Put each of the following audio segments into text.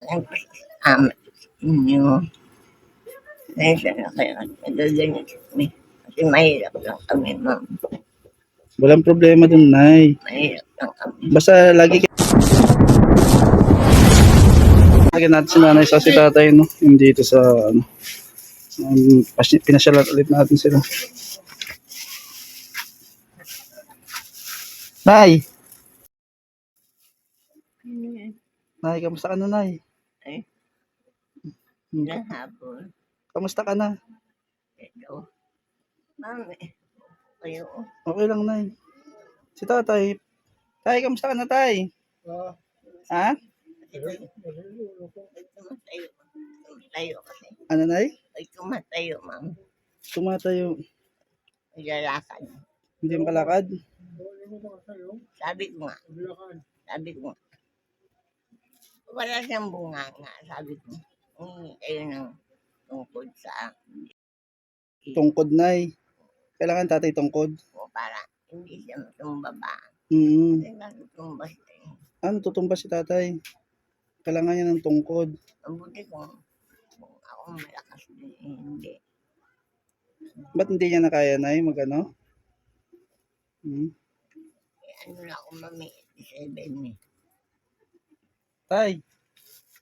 Um, inyo. Pasensya na kayo at nagaganyan kami. Kasi mahirap lang kami, ma'am. Walang problema dun, Nay. Mahirap lang kami. Basta lagi kayo... Lagyan natin si nanay sa si tatay, no? Hindi dito sa, ano, um, pas- pinasyalan ulit natin sila. Nay! Nay, kamusta ka na, Nay? Ay, ilang hapon. Kamusta ka na? Ito. Ma'am, eh, kayo. Okay lang, Nay. Si tatay. Tay, kamusta ka na, Tay? Ha? Ito. Ay, tumatayo. Tumatayo kasi. Ano, Nay? Ay, tumatayo, ma'am. Tumatayo. Naglalakad. Hindi makalakad. Sabi ko nga. Sabi ko nga. Wala siyang bunga nga. Sabi ko. Humingi kayo ng tungkod sa Tungkod, Nay. Kailangan tatay tungkod. ko para hindi siya matumbaba. Mm. Kasi natutumba siya. eh. Ano, tutumba si tatay. Kailangan niya ng tungkod. Mabuti kung, kung ako malakas din. eh, Hindi. Ba't hindi niya na kaya, Nay? Mag-ano? Hmm. Eh, ano na ako mami. 87 eh. Tay,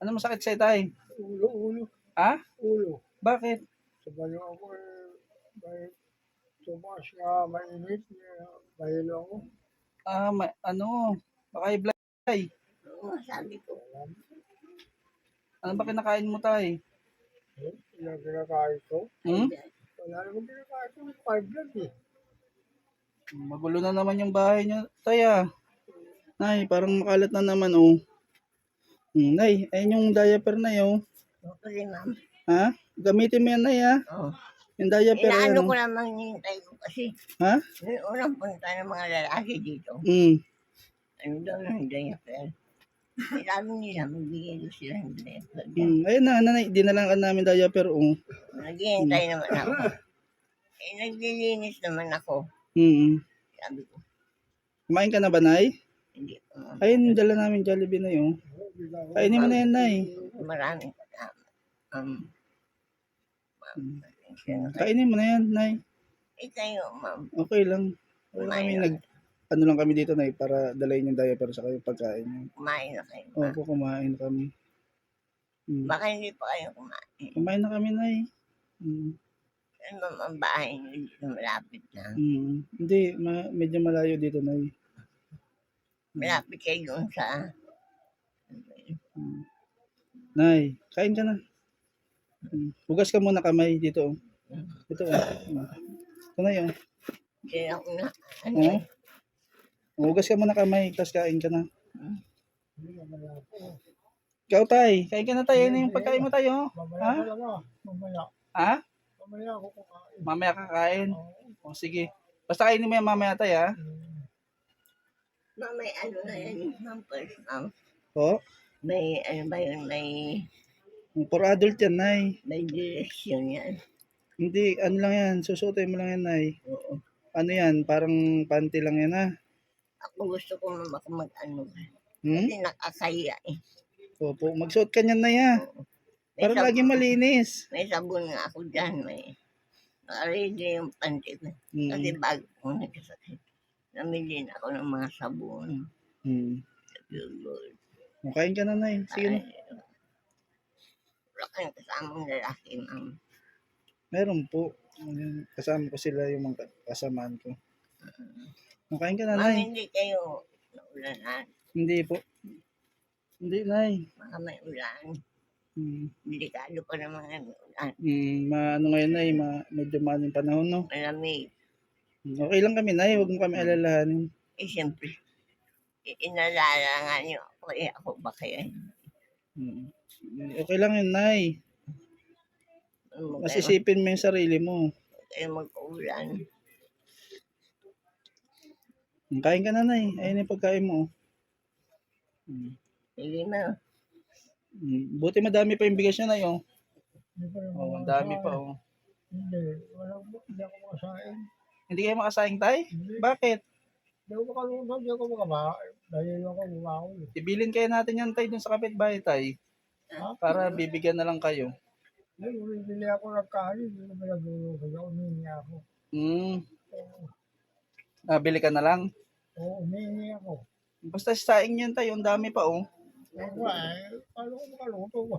ano masakit sa'yo, Tay? Ulo, ulo, Ha? ulo. Bakit? Sabay ako eh, may tumaas na mainit, mahilo ako. Ah, ma- ano? Baka blood, Tay. Oo, sabi ko. Ano ba kinakain mo, Tay? Eh, Yung kinakain ko, Hmm? wala naman kinakain ko, five blood eh. Magulo na naman yung bahay niya, Tay, ah. Nay, parang makalat na naman, oh. Hmm, Nay, ayun yung diaper na yun. Kasi ma'am. Ha? Gamitin mo yan, Nay, ha? Oh. Yung diaper yan. Inaano oh. ko naman hinintay ko kasi. Ha? Yung unang punta ng mga lalaki dito. Hmm. Ano daw ng diaper. Sabi nila, magbigay daw sila ng diaper. Hmm. Ayun na, nanay, dinalang ka namin diaper, oh. Naghihintay naman ako. Eh, naglilinis naman ako. Hmm. Sabi ko, Kumain ka na ba, Nay? hindi ko. Ayun, dala namin Jollibee na yun. Kainin mo na yan, Nay. Maraming salamat. Um, na kayo. Kainin mo na yan, Nay. Kayo, ma'am. Okay lang. Kami nag... Ano lang kami dito, Nay, para dalayin yung diaper sa kayo pagkain niyo. Kumain na kayo. ma'am. Opo, kumain kami. Hmm. Baka hindi pa kayo kumain. Kumain na kami, Nay. Hmm. Ano ma'am ang bahay niyo dito malapit na. Hmm. Hindi, ma- medyo malayo dito, Nay. Malapit kayo sa... Hmm. Nay, kain ka na. Hmm. Hugas ka muna kamay dito. oh. Ito, oh. Hmm. Ito na yun. Hindi ako na... Ano, Oo. Hugas ka muna kamay, tapos kain ka na. Ikaw, tay. Kain ka na tayo. Ano yung pagkain mo tayo? Mamaya Ha? talaga, mamaya. Ha? Mamaya ako kumain. Mamaya kakain. O, sige. Basta kainin mo yan mamaya tayo, ha? ma'am, may ano na yan. Ma'am, first, ma'am. O, May ano ba yun? May... for adult yan, nay. May direksyon yan. Hindi, ano lang yan. Susuotin mo lang yan, nay. Oo. Ano yan? Parang panty lang yan, ha? Ako gusto ko ma'am ako mag-ano. Hmm? Kasi nakakaya eh. Opo, magsuot ka niyan, nay, ha? May Para sab- lagi malinis. May sabon nga ako dyan. May... Naka-ready yung panty ko. Hmm. Kasi bago ko nagkasakit. Namili na ako ng mga sabon. Hmm. Yogurt. Kain ka na, nay. Sige na. Wala kayong kasamang lalaki, ma'am. Meron po. Kasama ko sila yung mga kasamaan ko. Makain ka na, Ma'am, nay. hindi kayo naulanan. Hindi po. Hindi, nay. Baka may ulan. Hmm. Delikado pa naman ang ulan. Hmm, ma, ano ngayon, nay, ma, medyo maano yung panahon, no? Malamig. Hmm, Okay lang kami, nay. Huwag mo kami alalahanin. Eh, siyempre, i- inalala nga niyo ako. Eh, ako ba kaya? Hmm. Okay lang yun, nay. Kayo, Masisipin mo yung sarili mo. kayo mag-ulan. Hmm, Kain ka na, nay. Ayun yung pagkain mo. Hmm. Sige na. Hmm. Buti madami pa yung bigas niya, nay, oh. Oh, ang dami pa, oh. Hindi, wala ko, hindi ako makasain. Hindi kayo makasaing, tay? Bakit? Hindi ako makalunod, hindi ako makamain. Dahil ako bumaon. Ibilin kayo natin yan, tay, dun sa kapitbahay, tay. Para bibigyan na lang kayo. Ay, bibili ako ng kanin, hindi ko pinagulog. Umihingi ako. Hmm. Ah, bili ka na lang. Oo, umihingi ako. Basta saing yan tayo, ang dami pa oh. Ako eh, paano ko makaluto ba?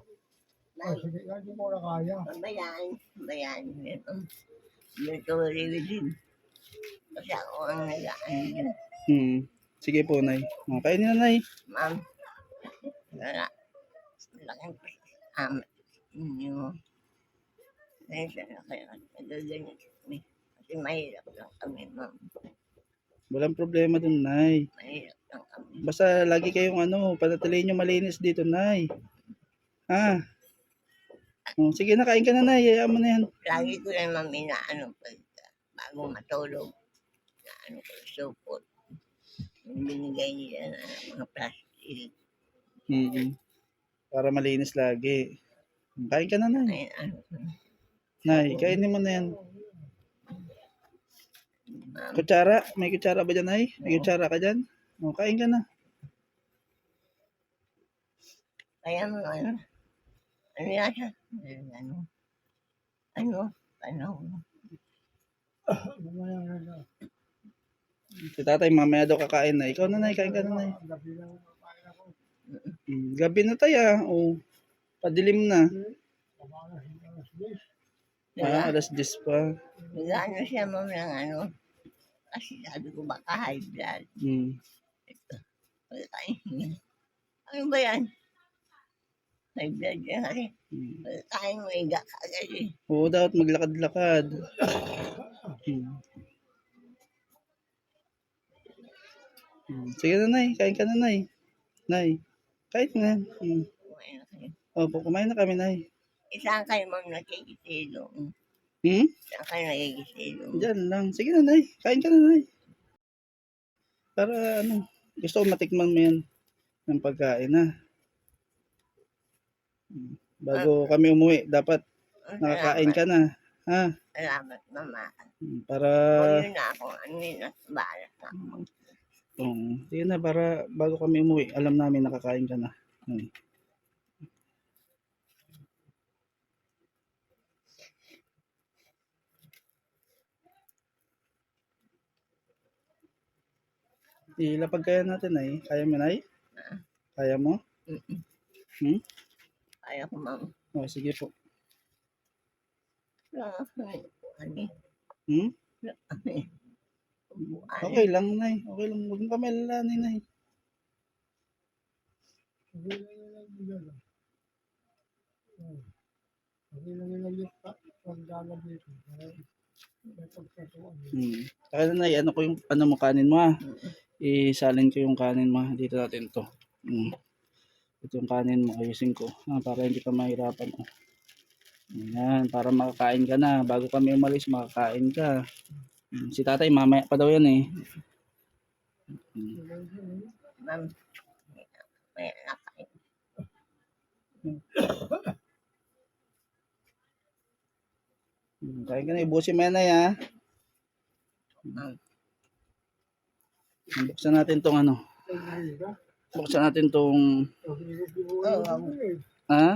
Oh, sige, hindi ko na kaya. Bayan, bayan. Ito. Dito rin din. Kasi ako ang nagaan. Hmm. Sige po, Nay. Oh, kainin na, Nay. Ma'am, wala. Laking um, inyo. Nasa na kayo. Nagaganyan kami. Kasi mahirap lang kami, ma'am. Walang problema dun, Nay. Mahirap lang kami. Basta lagi kayong ano, panatilihin nyo malinis dito, Nay. Ha? Oh, sige na, kain ka na, Nay. Hayaan mo na yan. Lagi ko lang ma'am inaano pag bago matulog. Inaano ko yung supot. Yung binigay nila na mga plastic. Mm Para malinis lagi. Kain ka na, Nay. Ay, ano ko. Nay, kainin mo na yan. Ma'am, Kutsara? May kutsara ba dyan, Nay? May kutsara ka dyan? Oh, kain ka na. kaya mo ano. Ano yata? Ano? Ano? Ano? Si tatay, mamaya daw kakain na. Ikaw na, Nay. Kain ka na, Nay. Gabi na. Mm, gabi na tayo, ah. Oh, padilim na. Pamalas, alas 10. Diba? Ah, alas 10 pa. Nag-ano siya ma'am ng ano. Kasi sabi ko baka high blood. Mm. Pagkain. Ano ba yan? High blood yan kasi. Mm. Pagkain mo higa ka agad eh. Oo, dapat maglakad-lakad. Hmm. Hmm. Sige na, Nay. Kain ka na, Nay. Nay. Kain na. Hmm. Kumain na kayo. Opo, kumain na kami, Nay. Isang kayo ma'am nakikisilong. Hmm? Isang kayo nakikisilong. Diyan lang. Sige na, Nay. Kain ka na, Nay. Para, ano, gusto ko matikman mo yan ng pagkain, ha? Bago kami umuwi, dapat nakakain ka na. Ha? Salamat mama. Hmm, Para, yun na ako, na, balas na ako. Oo. Sige na, para bago kami umuwi, alam namin nakakain ka na. Hmm. Ilapag kaya natin ay. Kaya mo nay? Kaya mo? Hmm? Kaya ko ma'am. O, sige po. Ano? Ano? Hmm? Ano? Okay lang, nay. Okay lang. Huwag kami alalahanin, nay. Hindi na nilang bilang. Hindi na nilang yung pagdala dito. Hmm. Kaya na, ano ko yung ano mo kanin mo ha. Isalin ko yung kanin mo. Dito natin to. Hmm. Ito kanin mo. Ayusin ko. Ah, para hindi ka mahirapan. Oh. Ayan. Para makakain ka na. Bago kami umalis, makakain ka. Hmm. Si tatay, mamaya pa daw yan eh. Ma'am, may nakain. Hmm. Kain ka na. Ibusin mo yan na ha. Ma'am, Buksan natin tong ano. Buksan natin tong... Ha?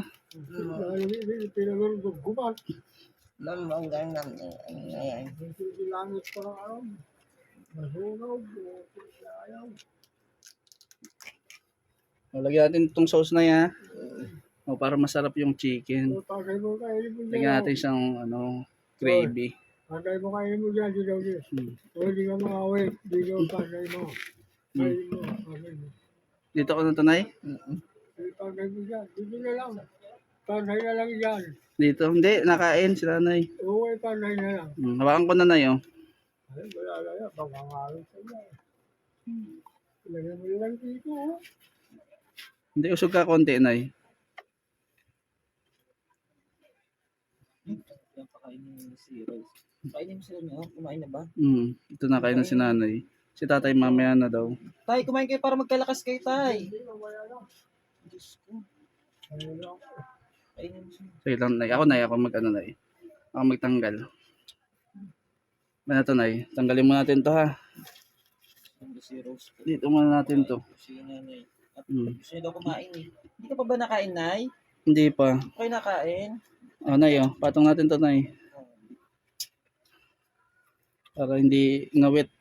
Ma'am, ang ganda ng na yan. Langit pa ng araw. Masunog. Ayaw. O, lagyan natin itong sauce na yan. O, para masarap yung chicken. Tagay Lagyan natin siyang ano, gravy. Tagay mo kainin mo dyan. Dilaw dyan. Hmm. O hindi ka makawin. Dilaw tagay mo. Kainin mo. Tagay mo. Dito ko na tunay? Tagay mo dyan. Dito na lang. Tagay na lang dyan. Dito. Hindi, nakain si nanay. Oo, eh, tagay na lang. Hmm, hawakan ko na na yun. Ay, wala na yan. Baka ngalong sa yan. Ilagay mo lang dito. oh. Hindi, usog ka konti, nay. Pakainin si Rose. Kainin mo sila niyo. Kumain na ba? Hmm, ito na kain na si nanay. Si tatay mamaya na daw. Tay, kumain kayo para magkalakas kayo, Tay. Diyos ko. Sige lang, nay. Ako, nay. Ako mag, ano, nay. Ako magtanggal. Ano to, nay? Tanggalin mo natin to, ha? Dito muna natin to. Si nanay. Hmm. gusto daw kumain eh. Hindi ka pa ba nakain, Nay? Hindi pa. Okay, nakain. Oh, Nay, oh. Patong natin to, Nay. Para hindi ngawit.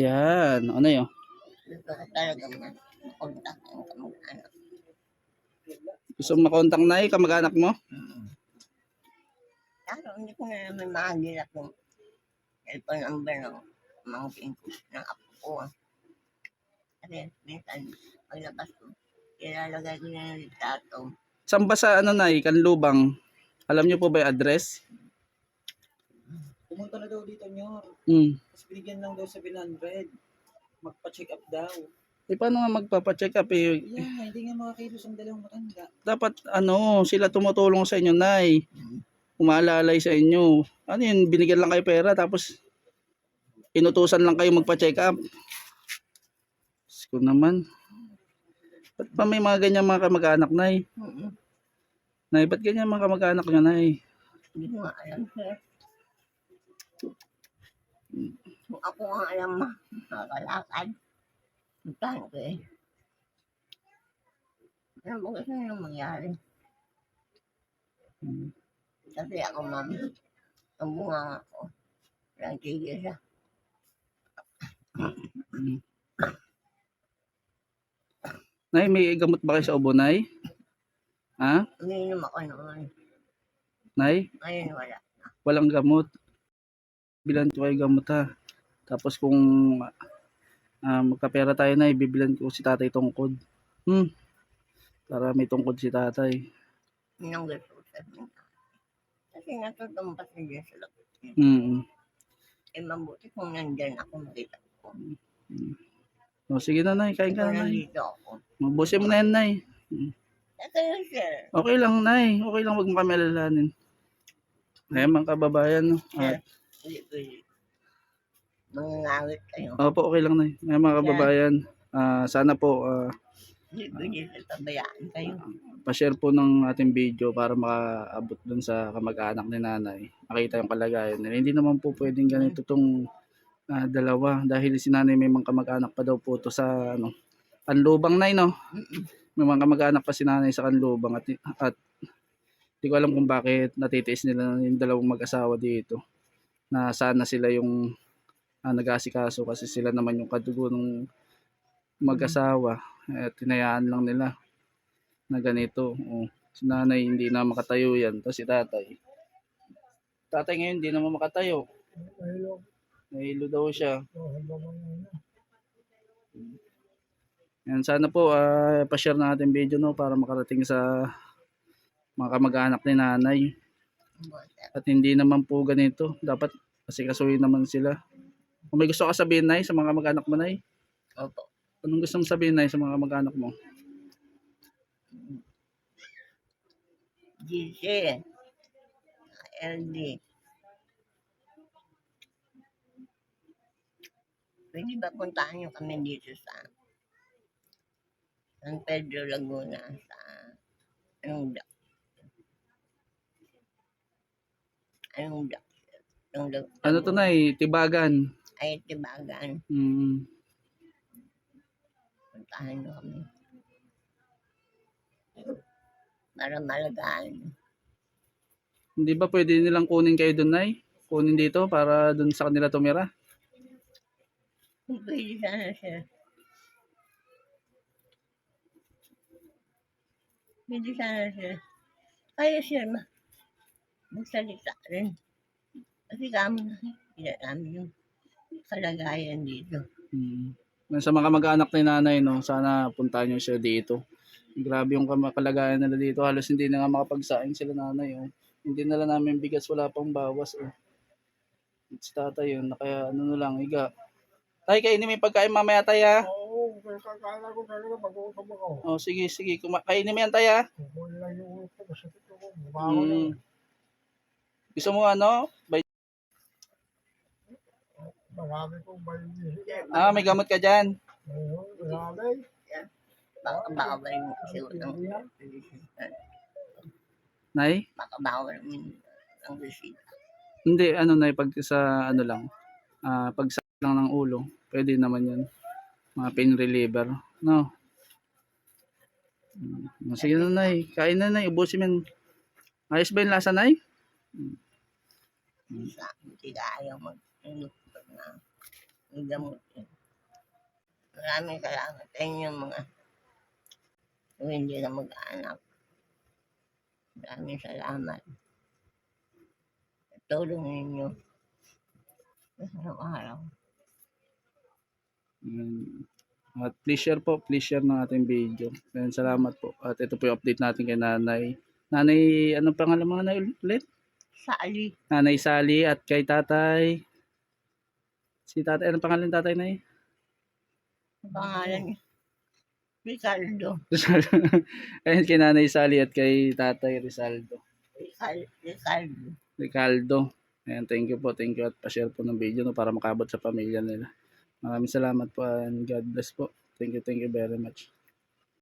Yan. O, Nay, oh. Gusto ko talaga. Makontak ang kamag-anak. Gusto mo makontak, Nay, kamag-anak mo? Pero hindi ko na naman makagilap yung cellphone number ng mga pinko ng apo ko. Kasi minsan, paglabas ko, ilalagay ko na yung litrato. Saan ba sa, ano, Nay, Kanlubang? Alam niyo po ba yung address? Pumunta na daw dito nyo. Hmm. Tapos binigyan lang daw 700. Magpa-check up daw. Eh, paano nga magpapacheck up eh? Yan nga, hindi nga makakilos ang dalawang matanda. Dapat, ano, sila tumutulong sa inyo, Nay. Umaalalay sa inyo. Ano yun, binigyan lang kayo pera, tapos inutusan lang kayo magpa-check up. Ko naman. Ba't pa may mga ganyan mga kamag-anak, Nay? Mm-mm. Nay, ba't ganyan mga kamag-anak nyo, Nay? Hindi ko nga alam, sir. Kung ako ang alam mo, nakakalakad. Puntahan ko eh. Ano ba gusto nyo mangyari? Hmm. Kasi ako, ma'am, ang bunga ko, walang tigil siya. Nay, may gamot ba kayo sa ubo, Nay? Ha? Umiinom ako noon. Nay, Ngayon wala. walang gamot. Bilan ko kayo gamot ha. Tapos kung ah, magkapera tayo na, ibibilan ko si tatay tungkod. Hmm. Para may tungkod si tatay. Yun ang gusto ko sabihin. Kasi natutumpas na dyan sa lapit. Hmm. Eh, mabuti kung nandyan ako makita ko. O, sige na, Nay. Kain ka na, Nay. nandito ako. Mabusin mo na yan, Nay. Ito yun, sir. Okay lang, Nay. Okay lang, wag mo kami alalahanin. Ay, mga kababayan. No? Sir, pwede. Mangangawit kayo. opo, okay lang, Nay. Ay, mga kababayan. ah, sana po, ah, Hindi sasabayaan kayo. pa-share po ng ating video para makaabot dun sa kamag-anak ni nanay. Makita yung kalagayan nila. Hindi naman po pwedeng ganito tong ah, dalawa dahil si nanay may mga kamag-anak pa daw po to sa ano, Kanlubang nay no. May mga kamag-anak pa si nanay sa Kanlubang at at di ko alam kung bakit natitiis nila yung dalawang mag-asawa dito na sana sila yung ah, nag-asikaso kasi sila naman yung kadugo ng mag-asawa at tinayaan lang nila na ganito. Oh, si nanay hindi na makatayo yan. Tapos si tatay. Tatay ngayon hindi naman makatayo. Nahilo daw siya. Yan, sana po ah, pa-share natin video no para makarating sa mga kamag-anak ni nanay. At hindi naman po ganito. Dapat kasi kasuhin naman sila. Kung may gusto ka sabihin, Nay, sa mga kamag-anak mo, Nay, Opo. anong gusto mong sabihin, Nay, sa mga kamag-anak mo? GC. LD. Pwede ba puntahan nyo kami dito sa San Pedro Laguna sa anong dock? Anong dock? Yung dock Ano to, Nay? Tibagan. Ay tibagan. Mm. Puntahan nyo kami. Para malagaan. Hindi ba pwede nilang kunin kayo doon, Nay? Kunin dito para doon sa kanila tumira? Pwede sana siya. Pwede sana siya. Kaya siya ma magsalita rin. Kasi kami nakikita namin yung kalagayan dito. Hmm. Sa mga kamag-anak ni nanay, no, sana puntahan nyo siya dito. Grabe yung kalagayan nila dito. Halos hindi na nga makapagsaing sila nanay. Oh. Hindi nila namin bigas, wala pang bawas. Oh. Si tatay yun, na kaya ano na lang, higa. Tay, kainin mo yung pagkain mamaya tay ha. Oo, kaya kakala ko talaga mag-uusap ako. Oh, sige, sige. Kuma- kainin mo yan tay ha. Kukunin lang yung ulo ko, masakit ako. Hmm. Gusto mo ano? Bay- Marami kong bayi. ah, may gamot ka dyan. Ayun, marami. Baka bawal mo kasi ng Nay? baka bawal mo ang bisita. Hindi, ano na, pag sa ano lang, ah pag sa lang ng ulo, pwede naman yun. Mga pain reliever. No? Mm. Sige na, Nay. Kain na, Nay. Ubusin mo. yan. Ayos ba yung lasa, Nay? Sa, hindi ka ayaw mag pag na gamot. eh. Maraming salamat sa inyo mga hindi na mag-anak. Maraming salamat. Sa tulong ninyo. Araw-araw. Mm. At please share po, please share ng ating video. And salamat po. At ito po yung update natin kay Nanay. Nanay, anong pangalan mo Nanay ulit? Sa ali, Nanay Sally at kay Tatay. Si Tatay, anong pangalan ng Tatay Nay? ang pangalan niya. Ricardo. Ayun kay Nanay Sally at kay Tatay Rizaldo. Ricardo. Ricardo. Ricardo. Ayan, thank you po, thank you at pa-share po ng video no, para makabot sa pamilya nila. Maraming salamat po and God bless po. Thank you, thank you very much.